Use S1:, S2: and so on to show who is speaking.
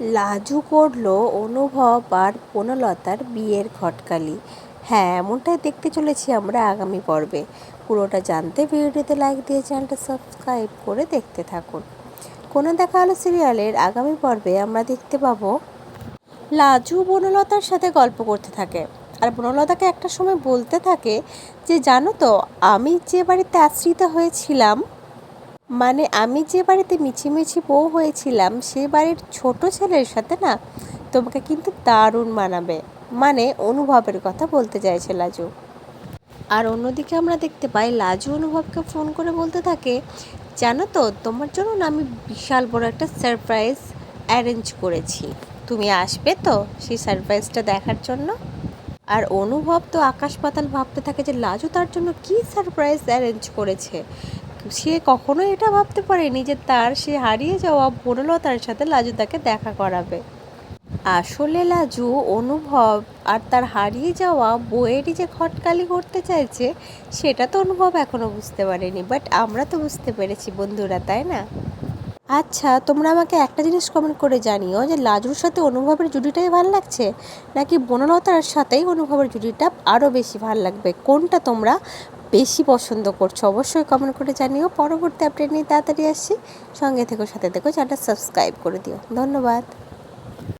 S1: লাজু করল অনুভব আর বনলতার বিয়ের ঘটকালি হ্যাঁ এমনটাই দেখতে চলেছি আমরা আগামী পর্বে। পুরোটা জানতে ভিডিওতে লাইক দিয়ে চ্যানেলটা সাবস্ক্রাইব করে দেখতে থাকুন। কোনো দেখা হলো সিরিয়ালের আগামী পর্বে আমরা দেখতে পাবো লাজু বনলতার সাথে গল্প করতে থাকে। আর বনলতাকে একটা সময় বলতে থাকে যে, জানো তো, আমি যে বাড়িতে আশ্রিত হয়েছিলাম মানে আমি যে বাড়িতে মিছিমিছি বউ হয়েছিলাম, সে বাড়ির ছোট ছেলের সাথে না তোমাকে কিন্তু দারুণ মানাবে। মানে অনুভবের কথা বলতে চাইছে লাজু। আর অন্যদিকে আমরা দেখতে পাই, লাজু অনুভবকে ফোন করে বলতে থাকে, জানো তো, তোমার জন্য না আমি বিশাল বড় একটা সারপ্রাইজ অ্যারেঞ্জ করেছি। তুমি আসবে তো সেই সারপ্রাইজটা দেখার জন্য? আর অনুভব তো আকাশ পাতাল ভাবতে থাকে যে, লাজু তার জন্য কি সারপ্রাইজ অ্যারেঞ্জ করেছে? সে কখনোই এটা ভাবতে পারেনি যে তার সে হারিয়ে যাওয়া বনলতার সাথে লাজু তাকে দেখা করাবে। আসলে লাজু অনুভব আর তার হারিয়ে যাওয়া বইয়েরই যে খটকালি করতে চাইছে, সেটা তো অনুভব এখনও বুঝতে পারেনি বাট আমরা তো বুঝতে পেরেছি বন্ধুরা, তাই না? আচ্ছা তোমরা আমাকে একটা জিনিস কমেন্ট করে জানিও যে লাজুর সাথে অনুভবের জুটিটাই ভালো লাগছে, নাকি বনলতার সাথেই অনুভবের জুটিটা আরও বেশি ভালো লাগবে? কোনটা তোমরা বেশি পছন্দ করছ, অবশ্যই কমেন্ট করে জানিও। পরবর্তী আপডেট নিয়ে তাড়াতাড়ি আসছি। সঙ্গে থেকো, সাথে থেকো চ্যানেলটা সাবস্ক্রাইব করে দিও। ধন্যবাদ।